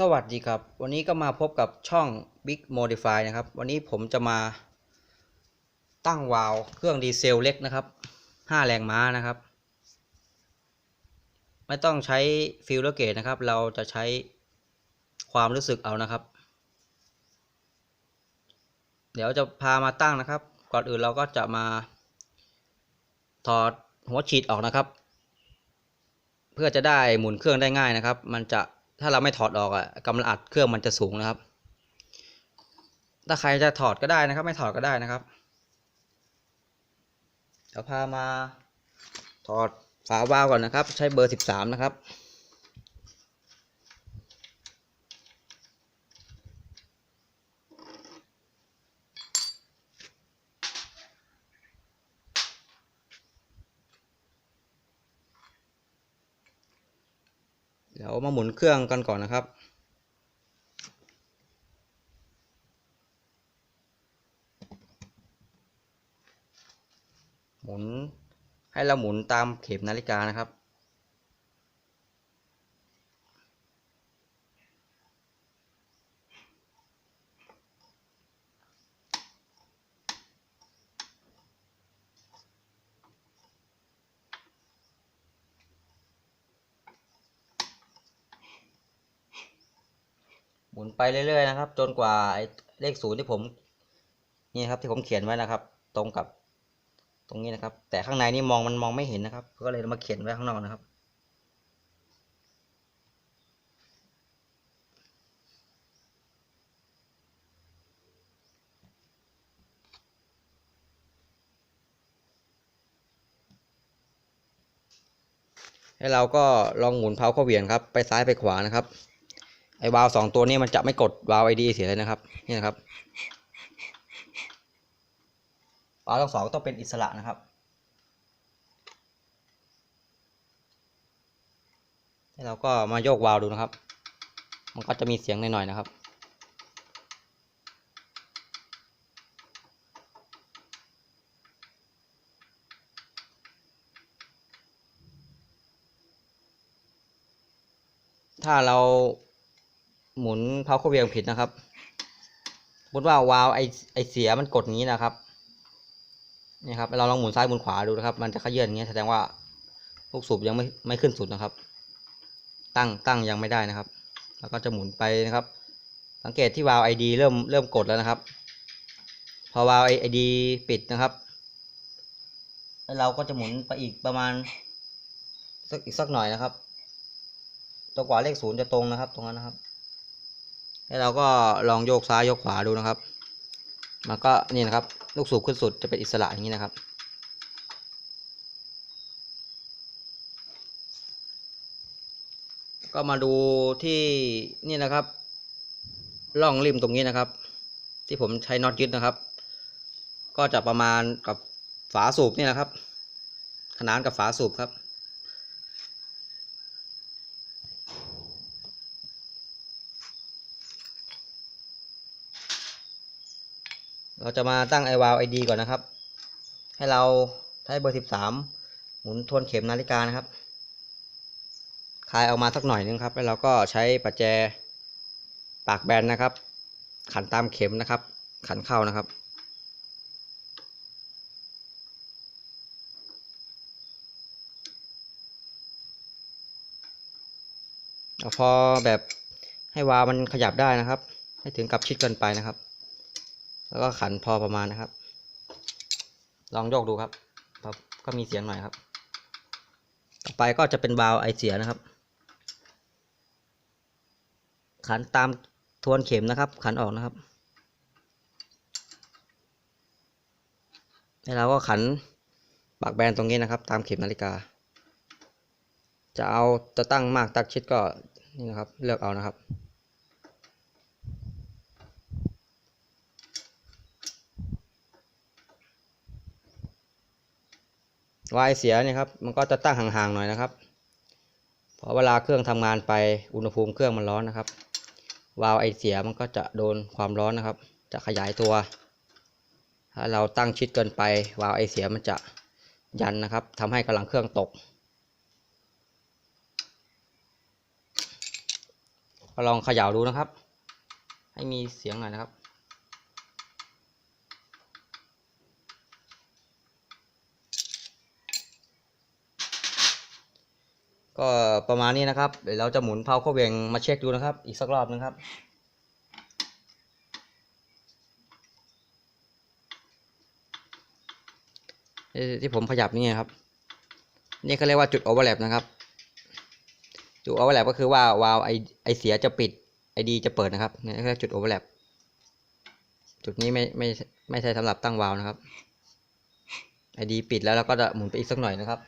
สวัสดีครับ วันนี้ก็มาพบกับช่อง Big Modify นะครับ วันนี้ผมจะมาตั้งวาล์วเครื่องดีเซลเล็กนะครับ 5 แรงม้านะครับ ไม่ต้องใช้ฟิลเลอร์เกตนะครับ เราจะใช้ความรู้สึกเอานะครับ เดี๋ยวจะพามาตั้งนะครับ ก่อนอื่นเราก็จะมาถอดหัวฉีดออกนะครับ เพื่อจะได้หมุนเครื่องได้ง่ายนะครับ มันจะ ถ้าเราไม่ถอดออกอะกำลังอัดเครื่องมันจะสูงนะครับ ถ้าใครจะถอดก็ได้นะครับ ไม่ถอดก็ได้นะครับเดี๋ยวพามาถอดฝาวาล์วก่อนนะครับ ใช้เบอร์สิบสามนะครับ ดี๋ยวมาหมุนเครื่องกันก่อนนะครับ หมุนให้เราหมุนตามเข็มนาฬิกานะครับ หมุนไปเรื่อยๆนะครับ จนกว่าเลขศูนย์ที่ผมนี่ครับที่ผมเขียนไว้นะครับ ตรงกับตรงนี้นะครับ แต่ข้างในนี่มองมันมองไม่เห็นนะครับ ก็เลยมาเขียนไว้ข้างนอกนะครับให้เราก็ลองหมุนเพลาเข้าเหวี่ยงครับ ไปซ้ายไปขวานะครับ ไอ้วาล์วสองตัวนี้มันจะไม่กดวาล์วไอดีเสียเลยนะครับนี่นะครับวาล์วทั้งสองต้องเป็นอิสระนะครับให้เราก็มาโยกวาล์วดูนะครับ มันก็จะมีเสียงหน่อยๆนะครับถ้าเรา หมุนเพาเข้าเหวียงผิดนะครับสมมติว่าวาล์วไอไอเสียมันกดงนี้นะครับนี่ครับเราลองหมุนซ้ายหมุนขวาดูนะครับ มันจะขยื่นอย่างนี้แสดงว่าลูกสูบยังไม่ไม่ขึ้นสุดนะครับ ตั้งตั้งยังไม่ได้นะครับ แล้วก็จะหมุนไปนะครับ สังเกตที่วาล์วไอดีเริ่มเริ่มกดแล้วนะครับ พอวาล์วไอดีปิดนะครับเราก็จะหมุนไปอีกประมาณสักอีกสักหน่อยนะครับตัวกว่าเลขศูนย์จะตรงนะครับ ตรงนั้นนะครับ แล้วเราก็ลองโยกซ้ายโยกขวาดูนะครับ มันก็นี่นะครับ ลูกสูบขึ้นสุดจะเป็นอิสระอย่างนี้นะครับ ก็มาดูที่นี่นะครับร่องริมตรงนี้นะครับ ที่ผมใช้น็อตยึดนะครับ ก็จะประมาณกับฝาสูบนี่นะครับ ขนานกับฝาสูบครับ เราจะมาตั้งไอวาลไอดีก่อนนะครับ ให้เราใช้เบอร์สิบสามหมุนทวนเข็มนาฬิกานะครับ คลายออกมาสักหน่อยนึงครับ แล้วเราก็ใช้ประแจปากแบนนะครับ ขันตามเข็มนะครับ ขันเข้านะครับพอแบบให้วาวมันขยับได้นะครับ ให้ถึงกับชิดเกินไปนะครับ แล้วก็ขันพอประมาณนะครับ ลองโยกดูครับครับก็มีเสียงหน่อยครับ ต่อไปก็จะเป็นวาวไอเสียนะครับ ขันตามทวนเข็มนะครับ ขันออกนะครับแล้วเราก็ขันปากแบนตรงนี้นะครับ ตามเข็มนาฬิกา จะเอาจะตั้งมากตักชิดก็นี่นะครับ เลือกเอานะครับ วายเสียเนี่ยครับมันก็จะตั้งห่างๆหน่อยนะครับเพราะเวลาเครื่องทำงานไปอุณหภูมิเครื่องมันร้อนนะครับ วาล์วไอเสียมันก็จะโดนความร้อนนะครับ จะขยายตัว ถ้าเราตั้งชิดเกินไป วาล์วไอเสียมันจะยันนะครับทำให้กำลังเครื่องตกลองเขย่าดูนะครับ ให้มีเสียงหน่อยนะครับ ก็ประมาณนี้นะครับ เดี๋ยวเราจะหมุนเพาเข้าเวียงมาเช็คดูนะครับ อีกสักรอบนึงครับที่ผมขยับนี่ครับ นี่เขาเรียกว่าจุดโอเวอร์แลปนะครับ จุดโอเวอร์แลปก็คือว่าวาล์วไอไอเสียจะปิดไอดีจะเปิดนะครับนี่เขาเรียกจุดโอเวอร์แลปจุดนี้ไม่ไม่ไม่ใช่สำหรับตั้งวาล์วนะครับไอดีปิดแล้วเราก็จะหมุนไปอีกสักหน่อยนะครับ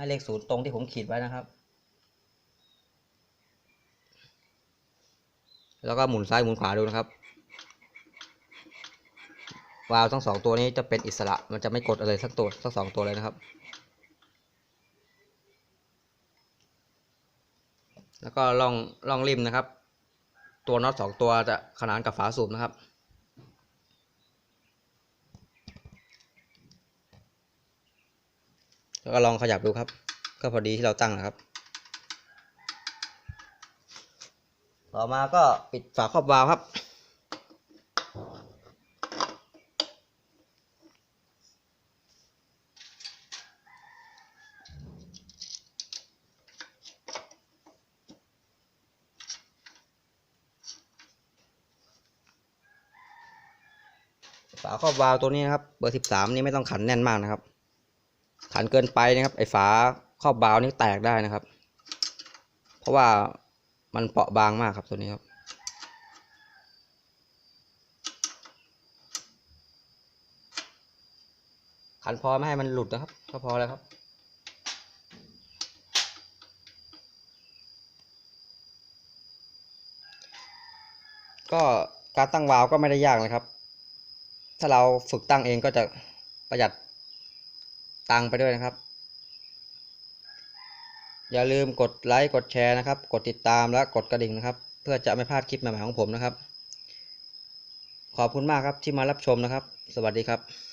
ให้เลขศูนย์ตรงที่ผมขีดไว้นะครับ แล้วก็หมุนซ้ายหมุนขวาดูนะครับ วาล์วทั้งสองตัวนี้จะเป็นอิสระ มันจะไม่กดอะไรสักตัวสักสองตัวเลยนะครับ แล้วก็ล่องล่องริมนะครับ ตัวน็อตสองตัวจะขนานกับฝาสูบนะครับ แล้ว ก็ลองขยับดูครับ ก็พอดีที่เราตั้งนะครับ ต่อมาก็ปิดฝาครอบวาล์วครับฝาครอบวาล์วตัวนี้นะครับ เบอร์สิบสามนี่ไม่ต้องขันแน่นมากนะครับ นเกินไปนะครับ ไอ้ฝาครอบวาล์วนี่แตกได้นะครับ เพราะว่ามันเปราะบางมากครับตัวนี้ครับขันพอไม่ให้มันหลุดนะครับ ก็พอแล้วครับก็การตั้งวาล์วก็ไม่ได้ยากนะครับ ถ้าเราฝึกตั้งเองก็จะประหยัด ตังไปด้วยนะครับ อย่าลืมกดไลค์กดแชร์นะครับ กดติดตามและกดกระดิ่งนะครับ เพื่อจะไม่พลาดคลิปใหม่ๆของผมนะครับ ขอบคุณมากครับที่มารับชมนะครับ สวัสดีครับ